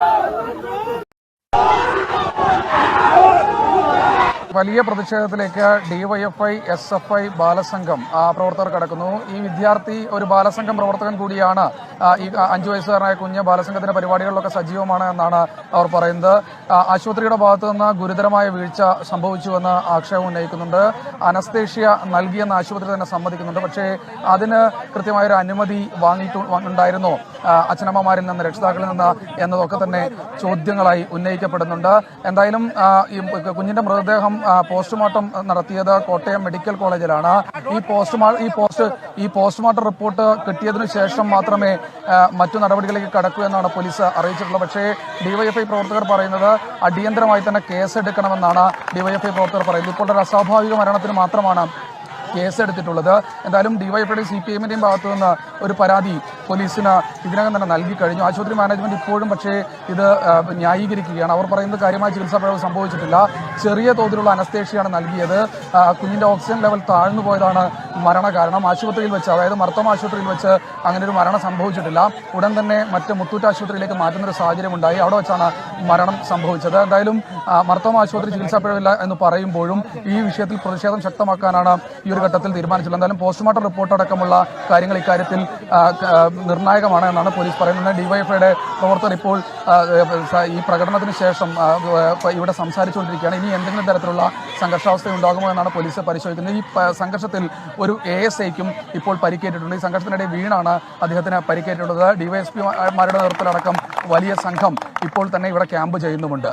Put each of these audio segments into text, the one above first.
Oh, വലിയ പ്രതിഷേധത്തിലേക്ക് DYFI S F I Balasangham പ്രവർത്തകർ കടക്കുന്നു. ഈ വിദ്യാർത്ഥി ഒരു ബാലസംഘം പ്രവർത്തകൻ കൂടിയാണ്. ഈ അഞ്ചു വയസ്സുകാരനായ കുഞ്ഞ് ബാലസംഘത്തിന്റെ പരിപാടികളിലൊക്കെ സജീവമാണ് എന്നാണ് അവർ പറയുന്നത്. ആശുപത്രിയുടെ ഭാഗത്തു നിന്ന് ഗുരുതരമായ വീഴ്ച സംഭവിച്ചുവെന്ന് ആക്ഷേപം ഉന്നയിക്കുന്നുണ്ട്. അനസ്തേഷ്യ നൽകിയെന്ന് ആശുപത്രി തന്നെ സമ്മതിക്കുന്നുണ്ട്. പക്ഷേ അതിന് കൃത്യമായൊരു അനുമതി വാങ്ങിയിട്ടുണ്ടായിരുന്നോ അച്ഛനമ്മമാരിൽ നിന്ന് രക്ഷിതാക്കളിൽ നിന്ന് എന്നതൊക്കെ തന്നെ ചോദ്യങ്ങളായി ഉന്നയിക്കപ്പെടുന്നുണ്ട്. എന്തായാലും ഈ കുഞ്ഞിന്റെ മൃതദേഹം പോസ്റ്റ്മോർട്ടം നടത്തിയത് കോട്ടയം മെഡിക്കൽ കോളേജിലാണ്. ഈ പോസ്റ്റ്മാ ഈ പോസ്റ്റ് ഈ പോസ്റ്റ്മോർട്ടം റിപ്പോർട്ട് കിട്ടിയതിനു ശേഷം മാത്രമേ മറ്റു നടപടികളിലേക്ക് കടക്കൂ എന്നാണ് പോലീസ് അറിയിച്ചിട്ടുള്ളത്. പക്ഷേ ഡിവൈഎഫ്ഐ പ്രവർത്തകർ പറയുന്നത് അടിയന്തരമായി തന്നെ കേസ് എടുക്കണമെന്നാണ് ഡിവൈഎഫ്ഐ പ്രവർത്തകർ പറയുന്നത്. ഇപ്പോൾ ഒരു അസ്വാഭാവിക മരണത്തിന് മാത്രമാണ് കേസ് എടുത്തിട്ടുള്ളത് എന്തായാലും ഡിവൈഎഫ്ഐയുടെ സി പി എമ്മിന്റെയും ഭാഗത്തു നിന്ന് ഒരു പരാതി പോലീസിന് ഇതിനകം തന്നെ നൽകി കഴിഞ്ഞു. ആശുപത്രി മാനേജ്മെന്റ് ഇപ്പോഴും പക്ഷേ ഇത് ന്യായീകരിക്കുകയാണ്. അവർ പറയുന്നത് കാര്യമായ ചികിത്സാ പിഴവ് സംഭവിച്ചിട്ടില്ല. ചെറിയ തോതിലുള്ള അനസ്തേഷ്യയാണ് നൽകിയത്. കുഞ്ഞിന്റെ ഓക്സിജൻ ലെവൽ താഴ്ന്നു പോയതാണ് മരണകാരണം. ആശുപത്രിയിൽ വെച്ച് അതായത് മർത്തം ആശുപത്രിയിൽ വെച്ച് അങ്ങനെ ഒരു മരണം സംഭവിച്ചിട്ടില്ല. ഉടൻ തന്നെ മറ്റ് മുത്തൂറ്റ് ആശുപത്രിയിലേക്ക് മാറ്റുന്നൊരു സാഹചര്യം ഉണ്ടായി അവിടെ വെച്ചാണ് മരണം സംഭവിച്ചത്. എന്തായാലും മർത്തം ആശുപത്രി ചികിത്സാ എന്ന് പറയുമ്പോഴും ഈ വിഷയത്തിൽ പ്രതിഷേധം ശക്തമാക്കാനാണ് ഈ ഒരു ഘട്ടത്തിൽ തീരുമാനിച്ചത്. എന്തായാലും പോസ്റ്റ്മോർട്ടം റിപ്പോർട്ട് അടക്കമുള്ള കാര്യങ്ങൾ ഇക്കാര്യത്തിൽ നിർണായകമാണ് എന്നാണ് പോലീസ് പറയുന്നത്. ഡിവൈഎഫ്ഐയുടെ പ്രവർത്തകർ ഇപ്പോൾ ഈ പ്രകടനത്തിന് ശേഷം ഇവിടെ സംസാരിച്ചുകൊണ്ടിരിക്കുകയാണ്. ഇനി എന്തെങ്കിലും തരത്തിലുള്ള സംഘർഷാവസ്ഥ ഉണ്ടാകുമോ എന്നാണ് പോലീസ് പരിശോധിക്കുന്നത്. ഈ സംഘർഷത്തിൽ ഒരു എ എസ് ഐക്കും ഇപ്പോൾ പരിക്കേറ്റിട്ടുണ്ട്. ഈ സംഘർഷത്തിനിടെ വീണാണ് അദ്ദേഹത്തിന് പരിക്കേറ്റിട്ടുള്ളത്. ഡിവൈഎസ്പിമാരുടെ നേതൃത്വത്തിലടക്കം വലിയ സംഘം ഇപ്പോൾ തന്നെ ഇവിടെ ക്യാമ്പ് ചെയ്യുന്നുമുണ്ട്.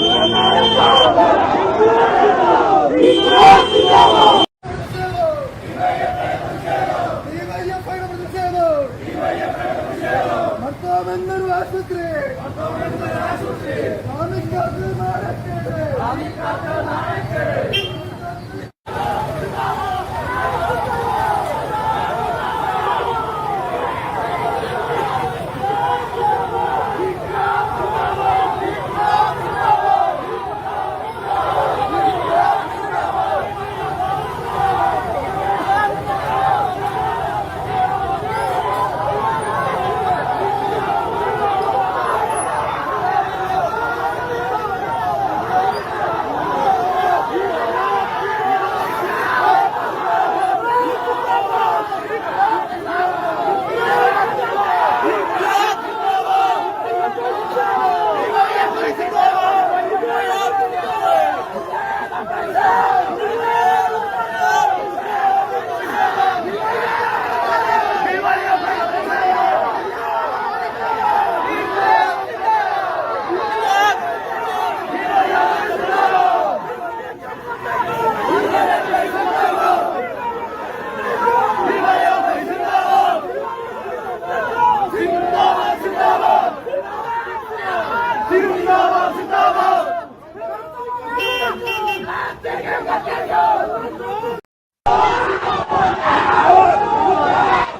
ഡിവൈഎഫ്ഐയുടെ പ്രതിഷേധം മർത്താമെന്നൊരു ആശുപത്രി കാണിക്കാത്ത നാണക്കേട്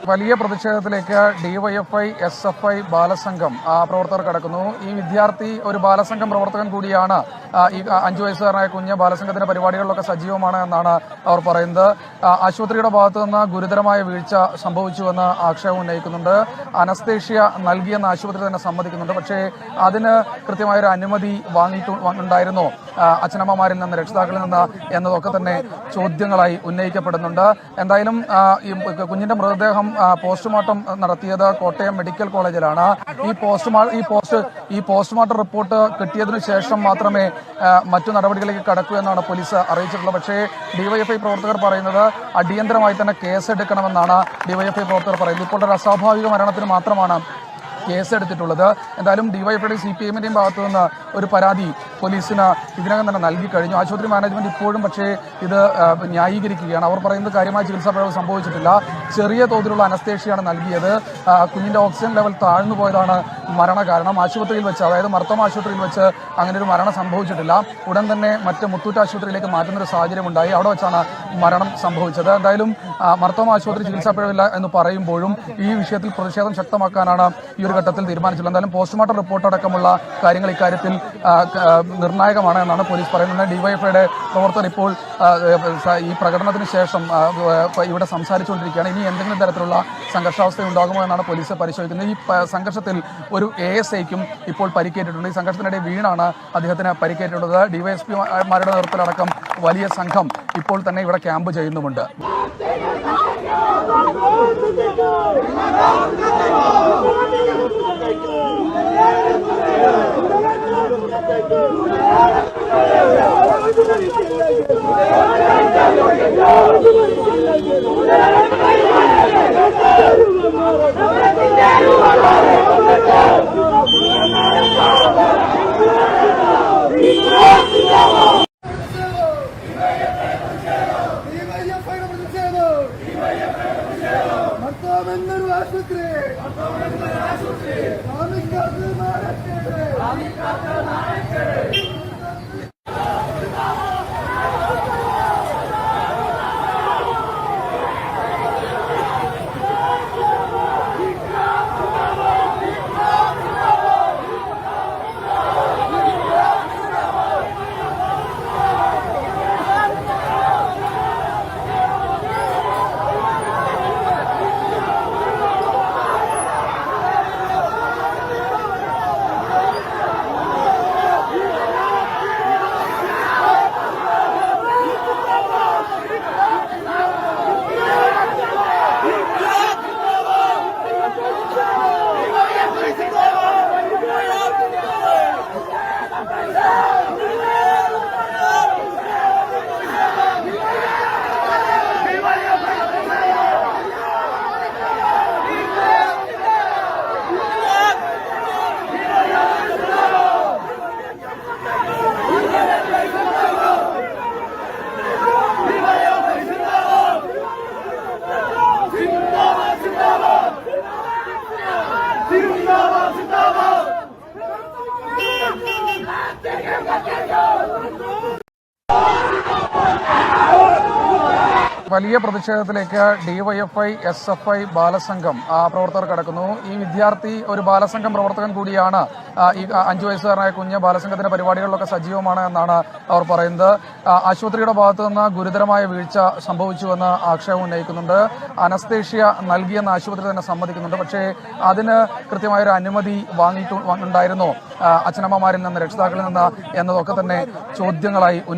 വലിയ പ്രതിഷേധത്തിലേക്ക് DYFI S F I Balasangham പ്രവർത്തകർ കടക്കുന്നു. ഈ വിദ്യാർത്ഥി ഒരു ബാലസംഘം പ്രവർത്തകൻ കൂടിയാണ്. ഈ അഞ്ചു വയസ്സുകാരനായ കുഞ്ഞ് ബാലസംഘത്തിന്റെ പരിപാടികളിലൊക്കെ സജീവമാണ് എന്നാണ് അവർ പറയുന്നത്. ആശുപത്രിയുടെ ഭാഗത്തു നിന്ന് ഗുരുതരമായ വീഴ്ച സംഭവിച്ചുവെന്ന് ആക്ഷേപം ഉന്നയിക്കുന്നുണ്ട്. അനസ്തേഷ്യ നൽകിയെന്ന് ആശുപത്രി തന്നെ സമ്മതിക്കുന്നുണ്ട്. പക്ഷേ അതിന് കൃത്യമായൊരു അനുമതി വാങ്ങിയിട്ടു ഉണ്ടായിരുന്നോ. ആ, അച്ഛനമ്മമാരിൽ നിന്ന് രക്ഷിതാക്കളിൽ നിന്ന് എന്നതൊക്കെ തന്നെ ചോദ്യങ്ങളായി ഉന്നയിക്കപ്പെടുന്നുണ്ട്. എന്തായാലും ഈ കുഞ്ഞിന്റെ മൃതദേഹം പോസ്റ്റ്മോർട്ടം നടത്തിയത് കോട്ടയം മെഡിക്കൽ കോളേജിലാണ്. ഈ പോസ്റ്റ്മാ ഈ പോസ്റ്റ് ഈ പോസ്റ്റ്മോർട്ടം റിപ്പോർട്ട് കിട്ടിയതിനു ശേഷം മാത്രമേ മറ്റു നടപടികളിലേക്ക് കടക്കൂ എന്നാണ് പോലീസ് അറിയിച്ചിട്ടുള്ളത്. പക്ഷേ ഡിവൈഎഫ്ഐ പ്രവർത്തകർ പറയുന്നത് അടിയന്തരമായി തന്നെ കേസെടുക്കണമെന്നാണ് ഡിവൈഎഫ്ഐ പ്രവർത്തകർ പറയുന്നത്. ഇപ്പോൾ ഒരു അസ്വാഭാവിക മരണത്തിന് മാത്രമാണ് കേസെടുത്തിട്ടുള്ളത്. എന്തായാലും ഡിവൈഎഫ്ഐയുടെ സി പി എമ്മിന്റെയും ഭാഗത്തു നിന്ന് ഒരു പരാതി പോലീസിന് ഇതിനകം തന്നെ നൽകി കഴിഞ്ഞു. ആശുപത്രി മാനേജ്മെന്റ് ഇപ്പോഴും പക്ഷേ ഇത് ന്യായീകരിക്കുകയാണ്. അവർ പറയുന്നത് കാര്യമായ ചികിത്സാ പിഴവ് സംഭവിച്ചിട്ടില്ല. ചെറിയ തോതിലുള്ള അനസ്തേഷ്യയാണ് നൽകിയത്. കുഞ്ഞിന്റെ ഓക്സിജൻ ലെവൽ താഴ്ന്നു പോയതാണ് മരണകാരണം. ആശുപത്രിയിൽ വെച്ച് അതായത് മർത്തം ആശുപത്രിയിൽ വെച്ച് അങ്ങനെ ഒരു മരണം സംഭവിച്ചിട്ടില്ല. ഉടൻ തന്നെ മറ്റ് മുത്തൂറ്റ് ആശുപത്രിയിലേക്ക് മാറ്റുന്നൊരു സാഹചര്യം ഉണ്ടായി അവിടെ വെച്ചാണ് മരണം സംഭവിച്ചത്. എന്തായാലും മർത്തം ആശുപത്രി ചികിത്സാ എന്ന് പറയുമ്പോഴും ഈ വിഷയത്തിൽ പ്രതിഷേധം ശക്തമാക്കാനാണ് ഈ ഒരു ഘട്ടത്തിൽ തീരുമാനിച്ചത്. എന്തായാലും പോസ്റ്റ്മോർട്ടം റിപ്പോർട്ട് അടക്കമുള്ള കാര്യങ്ങൾ ഇക്കാര്യത്തിൽ നിർണായകമാണ് എന്നാണ് പോലീസ് പറയുന്നത്. ഡിവൈഎഫ്ഐയുടെ പ്രവർത്തകർ ഇപ്പോൾ ഈ പ്രകടനത്തിന് ശേഷം ഇവിടെ സംസാരിച്ചുകൊണ്ടിരിക്കുകയാണ്. എന്തെങ്കിലും തരത്തിലുള്ള സംഘർഷാവസ്ഥ ഉണ്ടാകുമോ എന്നാണ് പോലീസ് പരിശോധിക്കുന്നത്. ഈ സംഘർഷത്തിൽ ഒരു എ എസ് ഐക്കും ഇപ്പോൾ പരിക്കേറ്റിട്ടുണ്ട്. ഈ സംഘർഷത്തിനിടെ വീണാണ് അദ്ദേഹത്തിന് പരിക്കേറ്റിട്ടുള്ളത്. ഡിവൈഎസ്പിമാരുടെ നേതൃത്വത്തിലടക്കം വലിയ സംഘം ഇപ്പോൾ തന്നെ ഇവിടെ ക്യാമ്പ് ചെയ്യുന്നുമുണ്ട്. ಮಂಗಳೂರು ಆಸ್ಪತ್ರೆ ಆಮಿಕ ಆಮಿಕ വലിയ പ്രതിഷേധത്തിലേക്ക് DYFI S F I Balasangham പ്രവർത്തകർ കടക്കുന്നു. ഈ വിദ്യാർത്ഥി ഒരു ബാലസംഘം പ്രവർത്തകൻ കൂടിയാണ്. ഈ അഞ്ചു വയസ്സുകാരനായ കുഞ്ഞ് ബാലസംഘത്തിന്റെ പരിപാടികളിലൊക്കെ സജീവമാണ് എന്നാണ് അവർ പറയുന്നത്. ആശുപത്രിയുടെ ഭാഗത്തു നിന്ന് ഗുരുതരമായ വീഴ്ച സംഭവിച്ചുവെന്ന് ആക്ഷേപം ഉന്നയിക്കുന്നുണ്ട്. അനസ്തേഷ്യ നൽകിയെന്ന് ആശുപത്രി തന്നെ സമ്മതിക്കുന്നുണ്ട്. പക്ഷേ അതിന് കൃത്യമായ ഒരു അനുമതി വാങ്ങിയിട്ടുണ്ടായിരുന്നോ അച്ഛനമ്മമാരിൽ നിന്ന് രക്ഷിതാക്കളിൽ നിന്ന് എന്നതൊക്കെ തന്നെ ചോദ്യങ്ങളായി